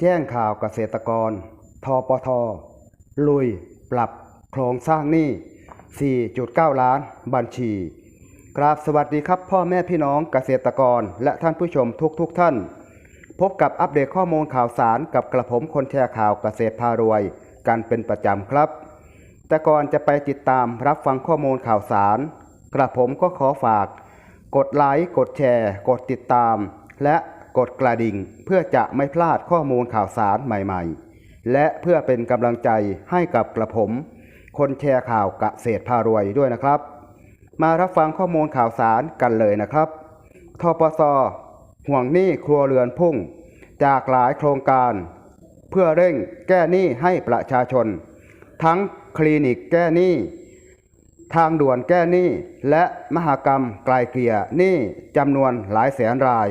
แจ้งข่าวเกษตรกร ทปท ลุย ปรับโครงสร้างหนี้ 4.9 ล้าน บัญชีกราบสวัสดีครับ พ่อแม่พี่น้องเกษตรกร และท่านผู้ชมทุกทุกๆท่าน พบกับอัปเดตข้อมูลข่าวสารกับกระผมคนแชร์ข่าวเกษตรพารวย กันเป็นประจำครับ แต่ก่อนจะไปติดตามรับฟังข้อมูลข่าวสาร กระผมก็ขอฝาก กดไลค์กดแชร์ กดติดตาม และ ดกระดิ่งเพื่อจะไม่พลาดข้อมูลข่าวสารใหม่ๆ และเพื่อเป็นกำลังใจให้กับกระผม คนแชร์ข่าวกเกษตรพารวยด้วยนะครับ มารับฟังข้อมูลข่าวสารกันเลยนะครับทปสห่วงหนี้ครัวเรือนพุ่ง จากหลายโครงการ เพื่อเร่งแก้หนี้ให้ประชาชน ทั้งคลินิกแก้หนี้ทางด่วนแก้หนี้และมหากรรมไกลเกลี่ยหนี้จำนวนหลายแสนราย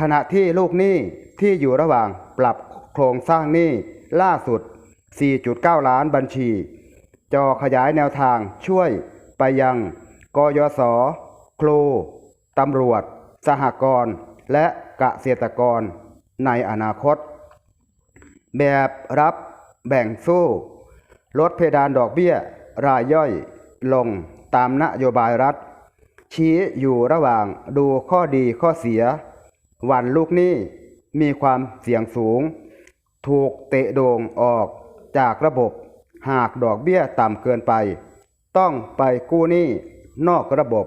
ขณะที่ลูกหนี้ที่อยู่ระหว่างปรับโครงสร้างหนี้ล่าสุด 4.9 ล้านบัญชี จอขยายแนวทางช่วยไปยัง กยศ ครู ตำรวจ สหกรณ์ และเกษตรกรในอนาคต แบบรับแบ่งสู้ ลดเพดานดอกเบี้ย รายย่อยลงตามนโยบายรัฐ ชี้อยู่ระหว่างดูข้อดีข้อเสีย วันลูกนี้มีความเสี่ยงสูง ถูกเตะโดงออกจากระบบ หากดอกเบี้ยต่ำเกินไป ต้องไปกู้หนี้นอกระบบ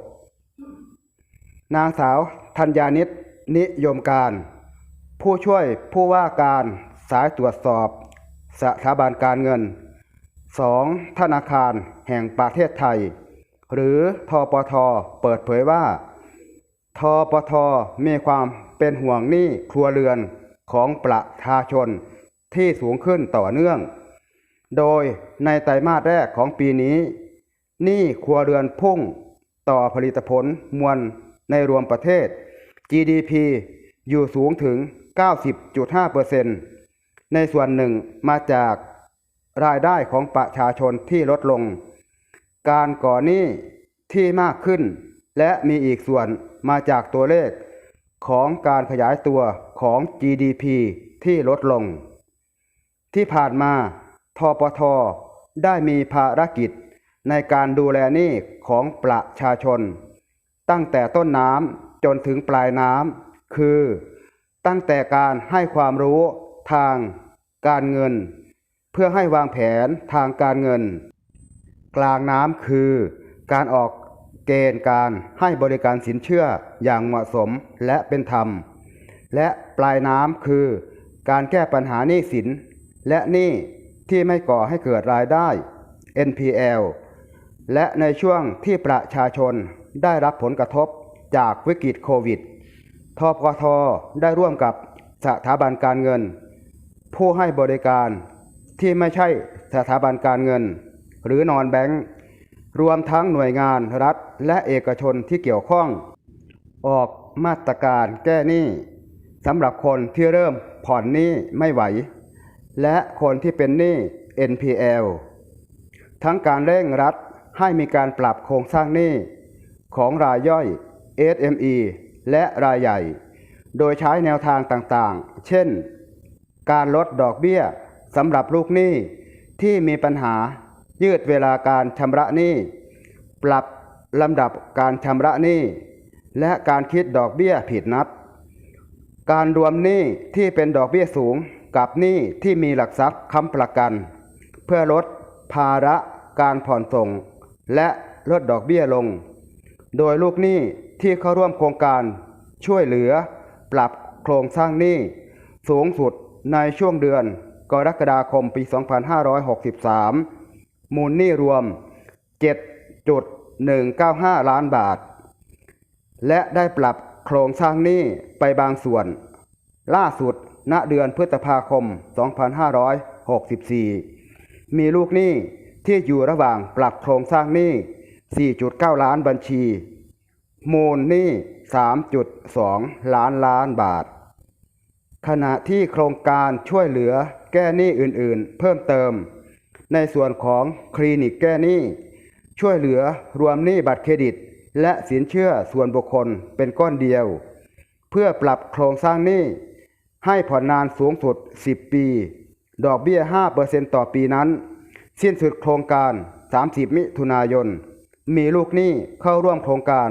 นางสาวธัญญานิตนิยมการ ผู้ช่วยผู้ว่าการสายตรวจสอบ สถาบันการเงิน 2. ธนาคารแห่งประเทศไทย หรือทปทเปิดเผยว่า ทปทมีความเป็นห่วงหนี้ครัวเรือนของประชาชนที่สูงขึ้นต่อเนื่อง โดยในไตรมาสแรกของปีนี้หนี้ครัวเรือนพุ่งต่อผลิตผลมวลในรวมประเทศ GDP อยู่สูงถึง 90.5%ในส่วนหนึ่งมาจากรายได้ของประชาชนที่ลดลง การก่อหนี้ที่มากขึ้น และมีอีกส่วนมาจากตัวเลขของการขยายตัวของ GDP ที่ลดลง ที่ผ่านมาทปทได้มีภารกิจในการดูแลหนี้ของประชาชน ตั้งแต่ต้นน้ำจนถึงปลายน้ำคือ ตั้งแต่การให้ความรู้ทางการเงิน เพื่อให้วางแผนทางการเงิน กลางน้ำคือ การออก เกณฑ์การให้บริการสินเชื่ออย่างเหมาะสมและเป็นธรรม และปลายน้ำคือ การแก้ปัญหาหนี้สิน และหนี้ที่ไม่ก่อให้เกิดรายได้ NPL และในช่วงที่ประชาชนได้รับผลกระทบจากวิกฤตโควิดทปทได้ร่วมกับสถาบันการเงิน ผู้ให้บริการที่ไม่ใช่สถาบันการเงิน หรือนอนแบงก์ รวมทั้งหน่วยงานรัฐและเอกชนที่เกี่ยวข้อง ออกมาตรการแก้หนี้สำหรับคนที่เริ่มผ่อนหนี้ไม่ไหว และคนที่เป็นหนี้ NPL ทั้งการเร่งรัดให้มีการปรับโครงสร้างหนี้ของรายย่อย SME และรายใหญ่ โดยใช้แนวทางต่างๆ เช่น การลดดอกเบี้ยสำหรับลูกหนี้ที่มีปัญหา ยืดเวลาการชำระหนี้ปรับลำดับการชำระหนี้และการคิดดอกเบี้ยผิดนัด การรวมหนี้ที่เป็นดอกเบี้ยสูงกับหนี้ที่มีหลักทรัพย์ค้ำประกัน เพื่อลดภาระการผ่อนส่ง และลดดอกเบี้ยลง โดยลูกหนี้ที่เข้าร่วมโครงการช่วยเหลือ ปรับโครงสร้างหนี้สูงสุดในช่วงเดือนกรกฎาคมปี 2563 มูลหนี้รวม 7.195 ล้านบาท และได้ปรับโครงสร้างหนี้ไปบางส่วน ล่าสุดณเดือนพฤษภาคม 2564 มีลูกหนี้ที่อยู่ระหว่างปรับโครงสร้างหนี้ 4.9 ล้านบัญชี มูลหนี้ 3.2 ล้านล้านบาท ขณะที่โครงการช่วยเหลือแก้หนี้อื่นๆ เพิ่มเติม ในส่วนของคลินิกแก้หนี้ ช่วยเหลือรวมหนี้บัตรเครดิต และสินเชื่อส่วนบุคคลเป็นก้อนเดียว เพื่อปรับโครงสร้างหนี้ให้ผ่อนนานสูงสุด 10 ปี ดอกเบี้ย 5%ต่อปีนั้น สิ้นสุดโครงการ 30 มิถุนายน มีลูกหนี้เข้าร่วมโครงการ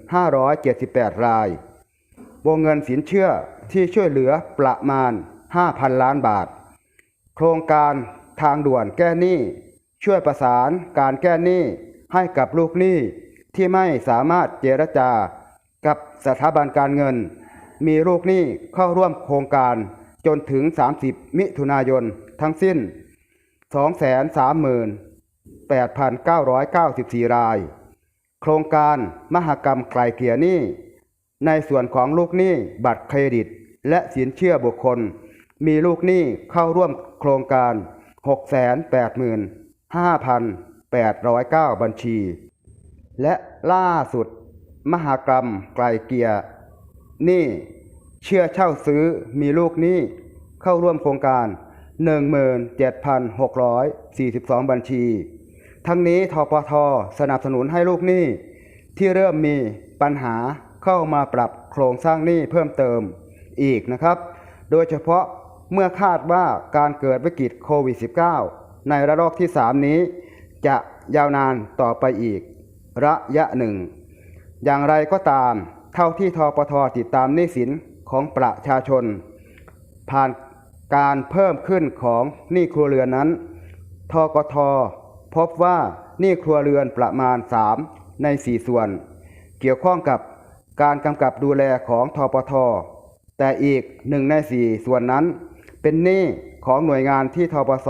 6,578 ราย วงเงินสินเชื่อที่ช่วยเหลือประมาณ 5,000 ล้านบาท โครงการ ทางด่วนแก้หนี้ ช่วยประสานการแก้หนี้ให้กับลูกหนี้ที่ไม่สามารถเจรจา กับสถาบันการเงิน มีลูกหนี้เข้าร่วมโครงการจนถึง 30 มิถุนายนทั้งสิ้น 238,994 ราย โครงการมหกรรมไกลเกลี่ยหนี้ ในส่วนของลูกหนี้บัตรเครดิต และสินเชื่อบุคคล มีลูกหนี้เข้าร่วมโครงการ 685,809 บัญชี และล่าสุด มหากรรมไกลเกลี่ยหนี้เชื่อเช่าซื้อมีลูกหนี้เข้าร่วมโครงการ 17,642 บัญชี ทั้งนี้ทปทสนับสนุนให้ลูกหนี้ ที่เริ่มมีปัญหาเข้ามาปรับโครงสร้างหนี้เพิ่มเติมอีกนะครับ โดยเฉพาะ เมื่อคาดว่าการเกิดวิกฤตโควิด -19 ในระลอกที่ 3 นี้ จะยาวนานต่อไปอีก ระยะหนึ่ง อย่างไรก็ตาม เท่าที่ทปทติดตามหนี้สินของประชาชน ผ่านการเพิ่มขึ้นของหนี้ครัวเรือนนั้น ทกทพบว่าหนี้ครัวเรือนประมาณ 3 ใน 4 ส่วน เกี่ยวข้องกับการกำกับดูแลของทปทแต่อีกหนึ่งใน4ส่วนนั้น เป็นหนี้ของหน่วยงานที่ทปส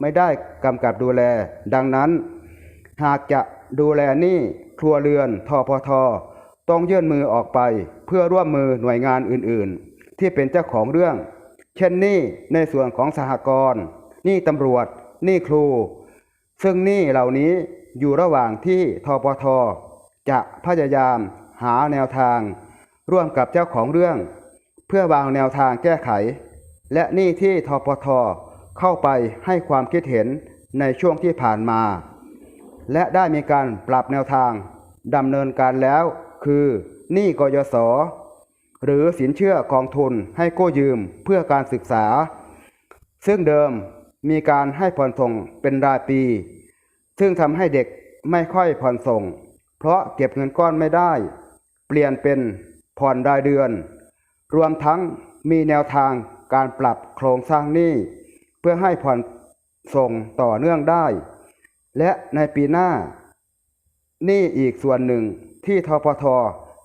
ไม่ได้กำกับดูแล ดังนั้น หากจะดูแลหนี้ครัวเรือนทพทต้องยื่นมือออกไปเพื่อร่วมมือหน่วยงานอื่นๆ ที่เป็นเจ้าของเรื่อง เช่นหนี้ในส่วนของสหกรณ์หนี้ตำรวจหนี้ครู ซึ่งหนี้เหล่านี้อยู่ระหว่างที่ทปทจะพยายามหาแนวทาง ร่วมกับเจ้าของเรื่อง เพื่อวางแนวทางแก้ไข และนี้ที่ทปทเข้าไปให้ความคิดเห็นในช่วงที่ผ่านมา และได้มีการปรับแนวทางดำเนินการแล้ว คือหนี้กยศหรือสินเชื่อกองทุนให้กู้ยืมเพื่อการศึกษา ซึ่งเดิมมีการให้ผ่อนส่งเป็นรายปี ซึ่งทำให้เด็กไม่ค่อยผ่อนส่ง เพราะเก็บเงินก้อนไม่ได้ เปลี่ยนเป็นผ่อนรายเดือน รวมทั้งมีแนวทาง การปรับโครงสร้างหนี้ เพื่อให้ผ่อนส่งต่อเนื่องได้ และในปีหน้านี่อีกส่วนหนึ่งที่ทปท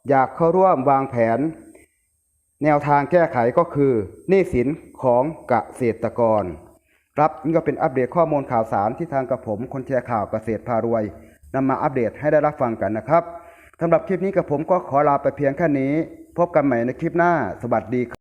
อยากเข้าร่วมวางแผน แนวทางแก้ไขก็คือหนี้สินของเกษตรกร ครับนี่ก็เป็นอัปเดตข้อมูลข่าวสารที่ทางกับผมคนแชร์ข่าวเกษตรพารวยนำมาอัปเดตให้ได้รับฟังกันนะครับสำหรับคลิปนี้กับผมก็ขอลาไปเพียงแค่นี้ พบกันใหม่ในคลิปหน้า สวัสดีครับ